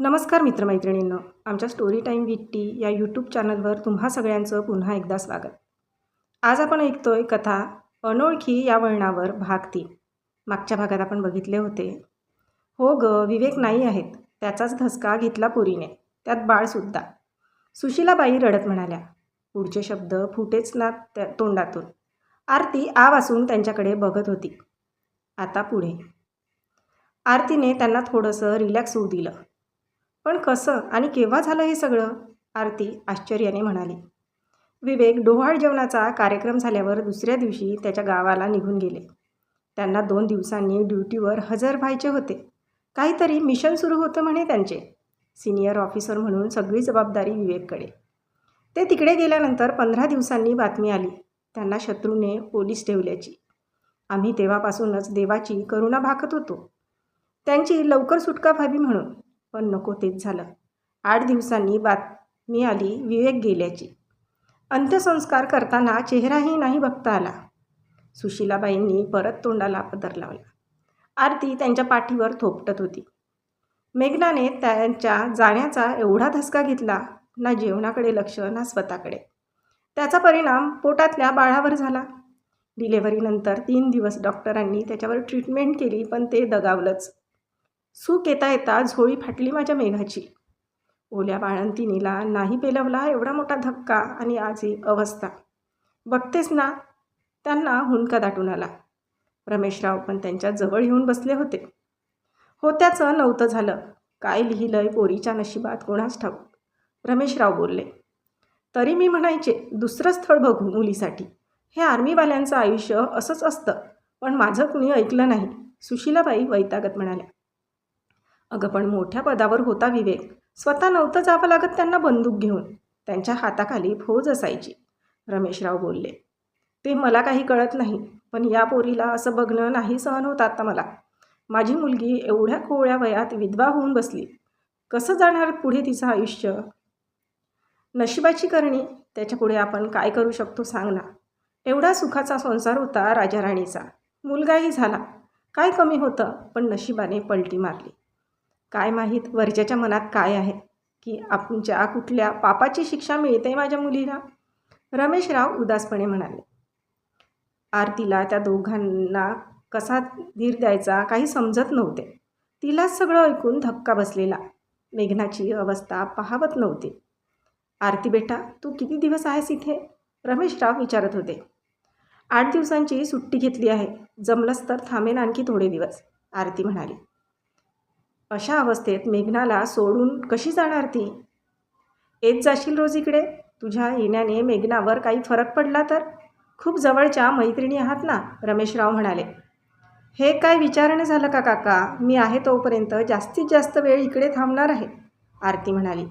नमस्कार मित्रमैत्रिणींनो. आमच्या स्टोरी टाईम विथ टी या यूट्यूब चॅनलवर तुम्हा सगळ्यांचं पुन्हा एकदा स्वागत. आज आपण ऐकतोय कथा अनोळखी या वळणावर भाग तीन. मागच्या भागात आपण बघितले होते. हो ग विवेक नाही आहेत. त्याचाच धसका घेतला पुरीने. त्यात बाळसुद्धा सुशीलाबाई रडत म्हणाल्या पुढचे शब्द फुटेच ना त्या तोंडातून. आरती आ वासून त्यांच्याकडे बघत होती. आता पुढे. आरतीने त्यांना थोडंसं रिलॅक्स होऊ दिलं. पण कसं आणि केव्हा झालं हे सगळं? आरती आश्चर्याने म्हणाली. विवेक डोहाळ जेवणाचा कार्यक्रम झाल्यावर दुसऱ्या दिवशी त्याच्या गावाला निघून गेले. त्यांना दोन दिवसांनी ड्युटीवर हजर व्हायचे होते. काहीतरी मिशन सुरू होतं म्हणे त्यांचे सिनियर ऑफिसर म्हणून सगळी जबाबदारी विवेककडे. ते तिकडे गेल्यानंतर पंधरा दिवसांनी बातमी आली. त्यांना शत्रूने पोलीस ठेवल्याची. आम्ही तेव्हापासूनच देवाची करुणा भाकत होतो. त्यांची लवकर सुटका व्हावी म्हणून पण नको तेच झालं. आठ दिवसांनी बातमी आली विवेक गेल्याची. अंत्यसंस्कार करताना चेहराही नाही बघता आला. सुशीलाबाईंनी परत तोंडाला पदर लावला. आरती त्यांच्या पाठीवर थोपटत होती. मेघनाने त्यांच्या जाण्याचा एवढा धसका घेतला ना जेवणाकडे लक्ष ना स्वतःकडे. त्याचा परिणाम पोटातल्या बाळावर झाला. डिलेव्हरीनंतर तीन दिवस डॉक्टरांनी त्याच्यावर ट्रीटमेंट केली पण ते दगावलंच. सूक येता येता झोळी फाटली माझ्या मेघाची. ओल्या बाळंतिनीला नाही पेलवला एवढा मोठा धक्का आणि आज ही अवस्था. बघतेच ना त्यांना हुंडका दाटून आला. रमेशराव पण त्यांच्या जवळ येऊन बसले होते. होत्याचं नव्हतं झालं. काय लिहिलंय पोरीच्या नशिबात कोणाच ठाऊक? रमेशराव बोलले तरी मी म्हणायचे दुसरं स्थळ बघू मुलीसाठी. हे आर्मीवाल्यांचं आयुष्य असंच असतं. पण माझं कुणी ऐकलं नाही. सुशीलाबाई वैतागत म्हणाल्या अगं पण मोठ्या पदावर होता विवेक. स्वतः नव्हतं जावं लागत त्यांना बंदूक घेऊन. त्यांच्या हाताखाली फौज असायची. रमेशराव बोलले ते मला काही कळत नाही पण या पोरीला असं बघणं नाही सहन होत आता मला. माझी मुलगी एवढ्या कोवळ्या वयात विधवा होऊन बसली. कसं जाणार पुढे तिचं आयुष्य? नशिबाची करणी? त्याच्यापुढे आपण काय करू शकतो सांग ना. एवढा सुखाचा संसार होता राजाराणीचा. मुलगाही झाला. काय कमी होतं पण नशिबाने पलटी मारली. काय माहीत वरच्याच्या मनात काय आहे? की आमच्या कुठल्या पापाची शिक्षा मिळते माझ्या मुलीला? रमेशराव उदासपणे म्हणाले. आरतीला त्या दोघांना कसा धीर द्यायचा काही समजत नव्हते. तिलाच सगळं ऐकून धक्का बसलेला. मेघनाची अवस्था पाहावत नव्हती. आरती बेटा तू किती दिवस आहेस इथे? रमेशराव विचारत होते. आठ दिवसांची सुट्टी घेतली आहे. जमलंच तर थांबेन आणखी थोडे दिवस आरती म्हणाली. अशा अवस्थेत मेघनाला सोडून कशी जाणार ती? येत जाशील रोज इकडे? तुझ्या येण्याने मेघनावर काही फरक पडला तर? खूप जवळच्या मैत्रिणी आहात ना रमेशराव म्हणाले. हे काय विचारणं झालं का काका? मी आहे तोपर्यंत जास्तीत जास्त वेळ इकडे थांबणार आहे आरती म्हणाली.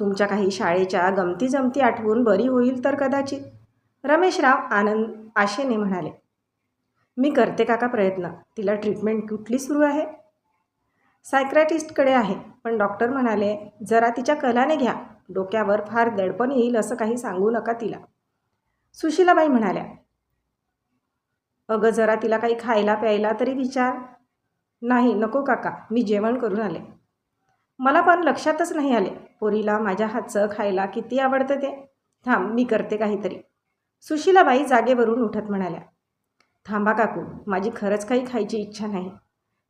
तुमच्या काही शाळेच्या गमती जमती आठवून बरी होईल तर कदाचित रमेशराव आनंद आशेने म्हणाले. मी करते काका प्रयत्न तिला ट्रीटमेंट कुठली सुरू आहे? सायक्रॅटिस्टकडे आहे. पण डॉक्टर म्हणाले जरा तिच्या कलाने घ्या. डोक्यावर फार दडपण येईल असं काही सांगू नका तिला. सुशीलाबाई म्हणाल्या अगं जरा तिला काही खायला प्यायला तरी विचार. नाही नको काका. मी जेवण करून आले. मला पण लक्षातच नाही आले. पोरीला माझ्या हातचं खायला किती आवडतं ते. थांब मी करते काहीतरी. सुशीलाबाई जागेवरून उठत म्हणाल्या थांबा काकू. माझी खरंच काही खायची इच्छा नाही.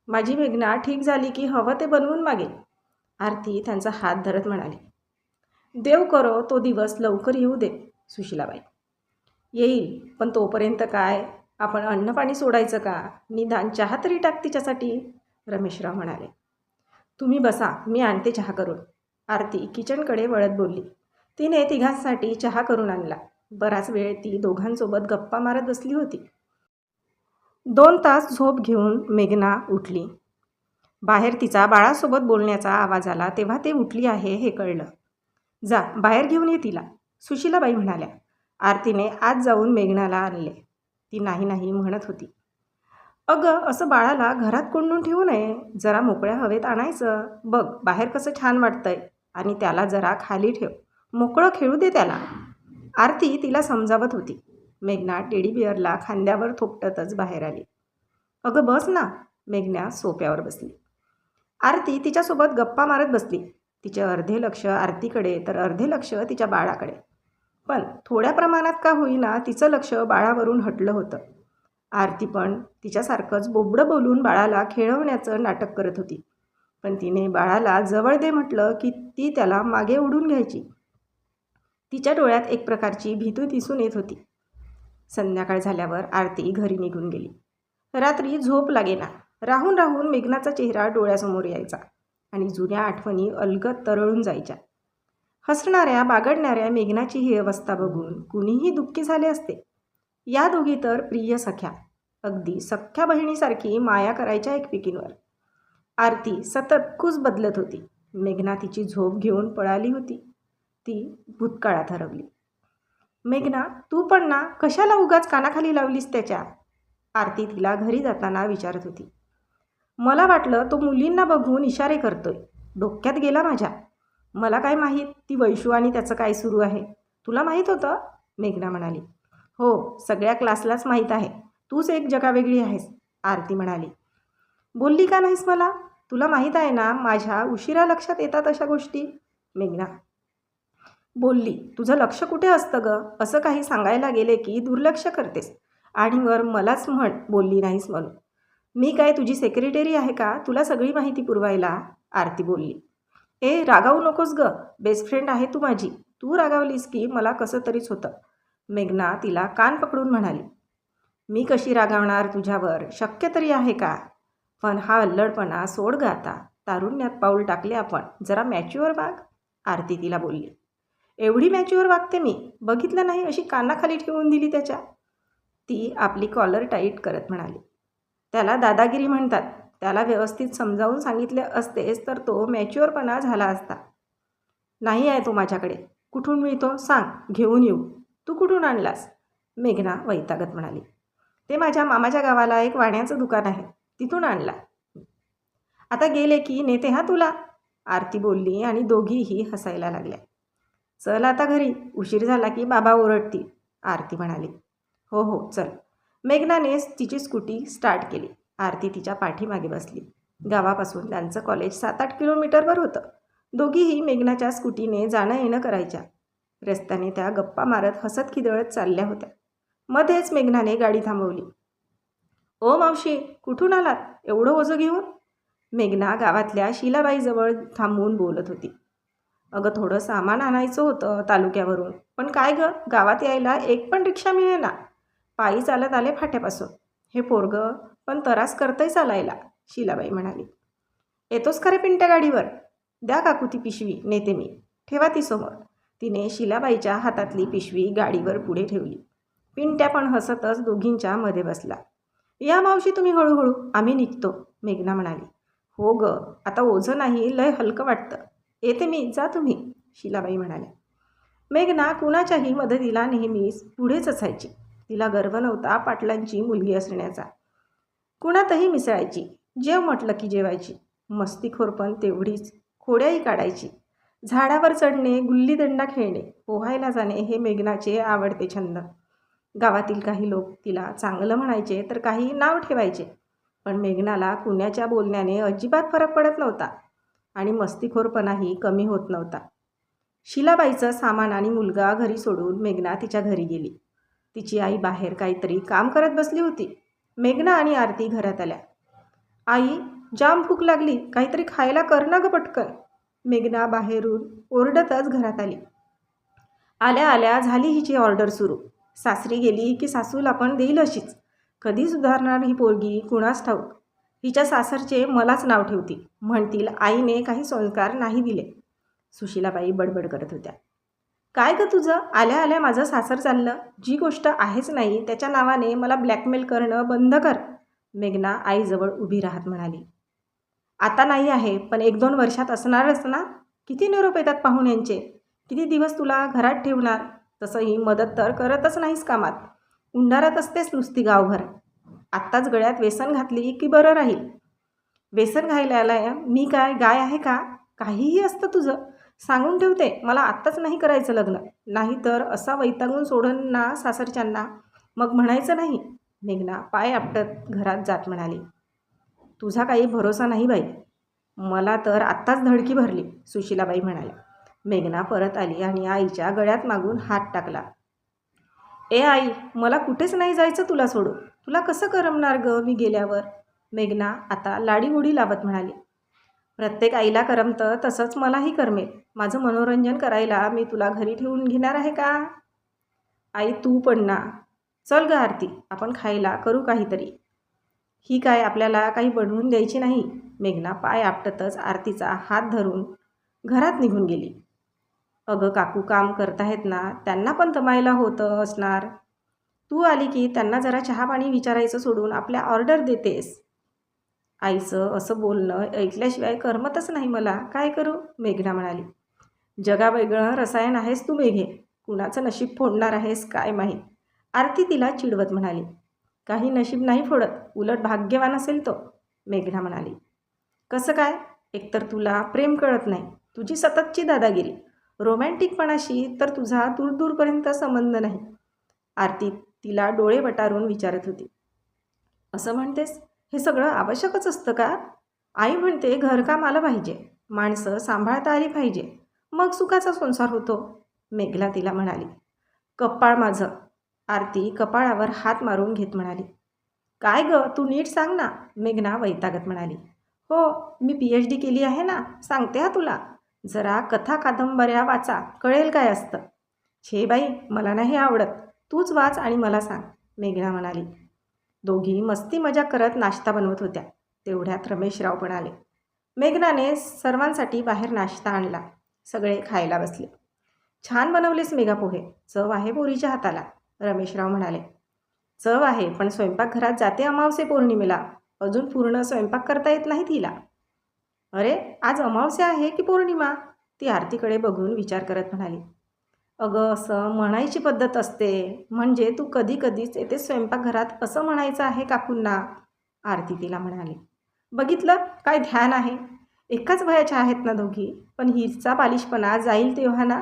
माझी मेघना ठीक झाली की हवं ते बनवून मागेल आरती त्यांचा हात धरत म्हणाली. देव करो तो दिवस लवकर येऊ दे सुशिलाबाई. येईल पण तोपर्यंत काय? आपण अन्नपाणी सोडायचं का? निदान चहा तरी टाक तिच्यासाठी रमेशराव म्हणाले. तुम्ही बसा मी आणते चहा करून. आरती किचनकडे वळत बोलली. तिने तिघांसाठी चहा करून आणला. बराच वेळ ती दोघांसोबत गप्पा मारत बसली होती. दोन तास झोप घेऊन मेघना उठली. बाहेर तिचा बाळासोबत बोलण्याचा आवाज आला तेव्हा ते उठली आहे हे कळलं. जा बाहेर घेऊन ये तिला सुशीलाबाई म्हणाल्या. आरतीने आज जाऊन मेघनाला आणले. ती नाही नाही म्हणत होती. अगं असं बाळाला घरात कोंडून ठेवू नये. जरा मोकळ्या हवेत आणायचं. बघ बाहेर कसं छान वाटतंय. आणि त्याला जरा खाली ठेव. मोकळं खेळू दे त्याला. आरती तिला समजावत होती. मेघना टेडी बिअरला खांद्यावर थोपटतच बाहेर आली. अगं बस ना मेघना सोप्यावर बसली. आरती तिच्यासोबत गप्पा मारत बसली. तिचे अर्धे लक्ष आरतीकडे तर अर्धे लक्ष तिच्या बाळाकडे. पण थोड्या प्रमाणात का होईना तिचं लक्ष बाळावरून हटलं होतं. आरती पण तिच्यासारखंच बोबडं बोलून बाळाला खेळवण्याचं नाटक करत होती. पण तिने बाळाला जवळ दे म्हटलं की ती त्याला मागे ओढून घ्यायची. तिच्या डोळ्यात एक प्रकारची भीती दिसून येत होती. संध्याकाळ झाल्यावर आरती घरी निघून गेली. रात्री झोप लागेना. राहून राहून मेघनाचा चेहरा डोळ्यासमोर यायचा आणि जुन्या आठवणी अलगत तरळून जायच्या. हसणाऱ्या बागडणाऱ्या मेघनाची ही अवस्था बघून कुणीही दुःखी झाले असते. या दोघी तर प्रिय सख्या. अगदी सख्या बहिणीसारखी माया करायच्या एकमेकींवर. आरती सतत कुस बदलत होती. मेघना तिची झोप घेऊन पळाली होती. ती भूतकाळात हरवली. मेघना तू पण ना कशाला उगाच कानाखाली लावलीस त्याच्या आरती तिला घरी जाताना विचारत होती. मला वाटलं तो मुलींना बघून इशारे करतोय. डोक्यात गेला माझ्या. मला काय माहीत ती वैशू आणि त्याचं काय सुरू आहे? तुला माहीत होतं? मेघना म्हणाली. हो सगळ्या क्लासलाच माहीत आहे. तूच एक जगावेगळी आहेस आरती म्हणाली. बोलली का नाहीस मला? तुला माहीत आहे ना माझ्या उशिरा लक्षात येतात अशा गोष्टी? मेघना बोलली तुझं लक्ष कुठे असतं गं? असं काही सांगायला गेले की दुर्लक्ष करतेस. आणि वर मलाच म्हण बोलली नाहीस म्हणून. मी काय तुझी सेक्रेटरी आहे का? तुला सगळी माहिती पुरवायला? आरती बोलली. ए रागावू नकोस ग. बेस्ट फ्रेंड आहे तू माझी. तू रागावलीस की मला कसं तरीच होतं. मेघना तिला कान पकडून म्हणाली. मी कशी रागावणार तुझ्यावर? शक्य तरी आहे का? पण हा अल्लडपणा सोड ग आता. तारुण्यात पाऊल टाकले आपण. जरा मॅच्युअर वाग. आरती तिला बोलली. एवढी मॅच्युअर वागते मी. बघितलं नाही अशी कानाखाली ठेवून दिली त्याच्या. ती आपली कॉलर टाईट करत म्हणाली. त्याला दादागिरी म्हणतात. त्याला व्यवस्थित समजावून सांगितले असतेस तर तो मॅच्युअरपणा झाला असता. नाही आहे तो माझ्याकडे. कुठून मिळतो सांग. घेऊन येऊ. तू कुठून आणलास? मेघना वैतागत म्हणाली. ते माझ्या मामाच्या गावाला एक वाण्याचं दुकान आहे. तिथून आणला. आता गेले की नेते हा तुला? आरती बोलली आणि दोघीही हसायला लागल्या. चल आता घरी. उशीर झाला की बाबा ओरडतील. आरती म्हणाली. हो हो चल. मेघनाने तिची स्कूटी स्टार्ट केली. आरती तिच्या पाठीमागे बसली. गावापासून त्यांचं कॉलेज सात आठ किलोमीटरवर होतं. दोघीही मेघनाच्या स्कूटीने जाणं येणं करायच्या. रस्त्याने त्या गप्पा मारत हसत खिदळत चालल्या होत्या. मध्येच मेघनाने गाडी थांबवली. ओ मावशी कुठून आलात? एवढं ओझं घेऊन? मेघना गावातल्या शिलाबाईजवळ थांबवून बोलत होती. अगं थोडं सामान आणायचं होतं तालुक्यावरून. पण काय गं गावात यायला एक पण रिक्षा मिळेना. पायी चालत आले फाट्यापासून. हे पोरगं पण तरास करतंय चालायला शिलाबाई म्हणाली. येतोस खरे पिंट्या गाडीवर? द्या काकू ती पिशवी नेते मी. ठेवा ती समोर. तिने शिलाबाईच्या हातातली पिशवी गाडीवर पुढे ठेवली. पिंट्या पण हसतच दोघींच्या मध्ये बसला. या मावशी तुम्ही हळूहळू आम्ही निघतो मेघना म्हणाली. हो ग आता ओझं नाही लय हलकं वाटतं. येते मी जा तुम्ही शिलाबाई म्हणाल्या. मेघना कुणाच्याही मदतीला नेहमीच पुढेच असायची. तिला गर्व नव्हता पाटलांची मुलगी असण्याचा. कुणातही मिसळायची जेव म्हटलं की जेवायची. मस्तीखोर पण तेवढीच खोड्याही काढायची. झाडावर चढणे गुल्लीदंडा खेळणे पोहायला जाणे हे मेघनाचे आवडते छंद. गावातील काही लोक तिला चांगलं म्हणायचे तर काही नाव ठेवायचे. पण मेघनाला कुण्याच्या बोलण्याने अजिबात फरक पडत नव्हता. आणि मस्तीखोरपणाही कमी होत नव्हता. शिलाबाईचं सामान आणि मुलगा घरी सोडून मेघना तिच्या घरी गेली. तिची आई बाहेर काहीतरी काम करत बसली होती. मेघना आणि आरती घरात आल्या. आई जाम भूक लागली. काहीतरी खायला कर ना ग पटकन. मेघना बाहेरून ओरडतच घरात आली. आल्या आल्या झाली हिची ऑर्डर सुरू. सासरी गेली की सासूला पण देईल अशीच. कधी सुधारणार ही पोरगी कुणास ठाऊक. हिच्या सासरचे मलाच नाव ठेवतील. म्हणतील आईने काही संस्कार नाही दिले. सुशीलाबाई बडबड करत होत्या. काय ग तुझं? आल्या आल्या माझं सासर चाललं. जी गोष्ट आहेच नाही त्याच्या नावाने मला ब्लॅकमेल करणं बंद कर. मेघना आईजवळ उभी राहत म्हणाली. आता नाही आहे पण एक दोन वर्षात असणारच ना? किती निरोप येतात पाहुण्यांचे किती दिवस तुला घरात ठेवणार? तसंही मदत तर करतच नाहीस कामात. उंडारत असतेस नुसती गावभर. आत्ताच गळ्यात व्यसन घातली की बरं राहील. व्यसन घायला मी काय गाय आहे का? काहीही असतं तुझं. सांगून ठेवते मला आत्ताच नाही करायचं लग्न. नाही तर असा वैतागून सोडन ना सासरच्यांना. मग म्हणायचं नाही. मेघना पाय आपटत घरात जात म्हणाली. तुझा काही भरोसा नाही बाई. मला तर आत्ताच धडकी भरली सुशीलाबाई म्हणाल्या. मेघना परत आली आणि आईच्या गळ्यात मागून हात टाकला. ए आई मला कुठेच नाही जायचं तुला सोडून. तुला कसं करमणार ग मी गेल्यावर? मेघना आता लाडीगुडी लावत म्हणाली. प्रत्येक आईला करमतं तसंच मलाही करमेल. माझं मनोरंजन करायला मी तुला घरी ठेवून घेणार आहे का? आई तू पण ना. चल ग आरती आपण खायला करू काहीतरी. ही काय आपल्याला काही बनवून द्यायची नाही? मेघना पाय आपटतच आरतीचा हात धरून घरात निघून गेली. अगं काकू काम करताहेत ना त्यांना पण तमायला होतं असणार. तू आली की त्यांना जरा चहा पाणी विचारायचं सोडून आपल्या ऑर्डर देतेस. आईचं असं बोलणं ऐकल्याशिवाय करमतच नाही मला. काय करू? मेघना म्हणाली. जगावेगळं रसायन आहेस तू मेघे. कुणाचं नशीब फोडणार आहेस काय माहीत? आरती तिला चिडवत म्हणाली. काही नशीब नाही फोडत. उलट भाग्यवान असेल तो मेघना म्हणाली. कसं काय? एकतर तुला प्रेम कळत नाही. तुझी सततची दादागिरी. रोमॅन्टिकपणाशी तर तुझा दूरदूरपर्यंत संबंध नाही. आरती तिला डोळे वटारून विचारत होती. असं म्हणतेस? हे सगळं आवश्यकच असतं का? आई म्हणते घरकाम आलं पाहिजे. माणसं सांभाळता आली पाहिजे. मग सुखाचा संसार होतो. मेघला तिला म्हणाली. कपाळ माझं. आरती कपाळावर हात मारून घेत म्हणाली. काय ग? तू नीट सांग ना. मेघना वैतागत म्हणाली. हो मी पी एच डी केली आहे ना. सांगते हा तुला. जरा कथा कादंबऱ्या वाचा. कळेल काय असतं. छे बाई मला नाही आवडत. तूच वाच आणि मला सांग मेघना म्हणाली. दोघी मस्ती मजा करत नाश्ता बनवत होत्या. तेवढ्यात रमेशराव पण आले मेघनाने सर्वांसाठी बाहेर नाश्ता आणला. सगळे खायला बसले. छान बनवलेस मेघा पोहे चव आहे पोरीच्या हाताला. रमेशराव म्हणाले चव आहे पण स्वयंपाकघरात जाते अमावसे पौर्णिमेला. अजून पूर्ण स्वयंपाक करता येत नाही तिला अरे आज अमावस्या आहे की पौर्णिमा? ती आरतीकडे बघून विचार करत म्हणाली अगं असं म्हणायची पद्धत असते. म्हणजे तू कधी कधीच येते स्वयंपाकघरात असं म्हणायचं आहे काकूंना? आरती तिला म्हणाली. बघितलं? काय ध्यान आहे? एकाच वयाच्या आहेत ना दोघी. पण हिचा बालिशपणा जाईल तेव्हा ना?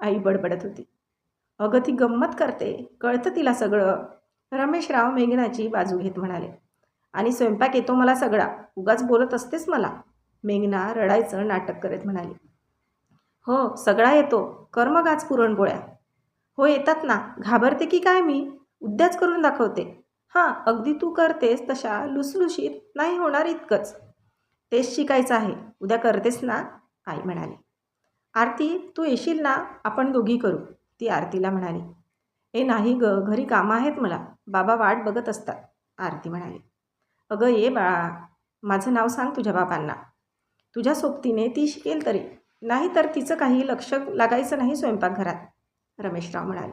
आई बडबडत होती. अगं ती गंमत करते. कळतं तिला सगळं. रमेशराव मेघनाची बाजू घेत म्हणाले. आणि स्वयंपाक येतो मला सगळा. उगाच बोलत असतेस मला. मेघना रडायचं नाटक करत म्हणाली. हो सगळा येतो. कर मग आज पुरणपोळ्या. हो येतात ना. घाबरते की काय मी? उद्याच करून दाखवते. हां अगदी तू करतेस तशा लुसलुशीत नाही होणार इतकंच. तेच शिकायचं आहे. उद्या करतेस ना? आई म्हणाली. आरती तू येशील ना? आपण दोघी करू. ती आरतीला म्हणाली. ए नाही ग. घरी कामं आहेत मला. बाबा वाट बघत असतात. आरती म्हणाली. अगं ये बाळा. माझं नाव सांग तुझ्या बाबांना. तुझ्या सोबतीने ती शिकेल तरी. नाही तर तिचं काही लक्ष लागायचं नाही स्वयंपाकघरात. रमेशराव म्हणाले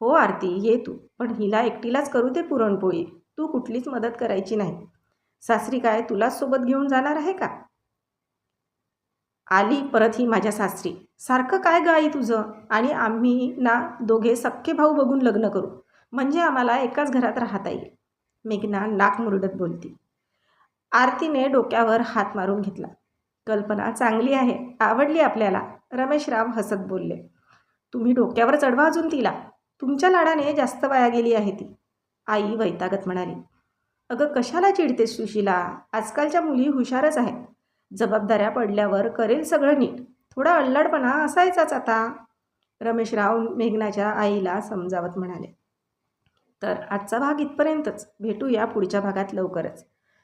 हो आरती ये तू पण हिला एकटीलाच करू दे पुरणपोळी. तू कुठलीच मदत करायची नाही. सासरी काय तुलाच सोबत घेऊन जाणार आहे का? आली परत ही माझ्या सासरी. सारखं काय ग आई तुझं? आणि आम्ही ना दोघे सख्खे भाऊ बघून लग्न करू. म्हणजे आम्हाला एकाच घरात राहता येईल. मेघना नाक मुरडत बोलती. आरतीने डोक्यावर हात मारून घेतला. कल्पना चांगली आहे आवडली आपल्याला. रमेशराव हसत बोलले. तुम्ही डोक्यावर चढवा अजून तिला. तुमच्या लाडाने जास्त वाया गेली आहे ती. आई वैतागत म्हणाली. अगं कशाला चिडतेस सुशीला? आजकालच्या मुली हुशारच आहेत. जबाबदाऱ्या पडल्यावर करेल सगळं नीट. थोडा अल्लाडपणा असायचाच आता. रमेशराव मेघनाच्या आईला समजावत म्हणाले. तर आजचा भाग इथपर्यंतच. भेटूया पुढच्या भागात लवकरच.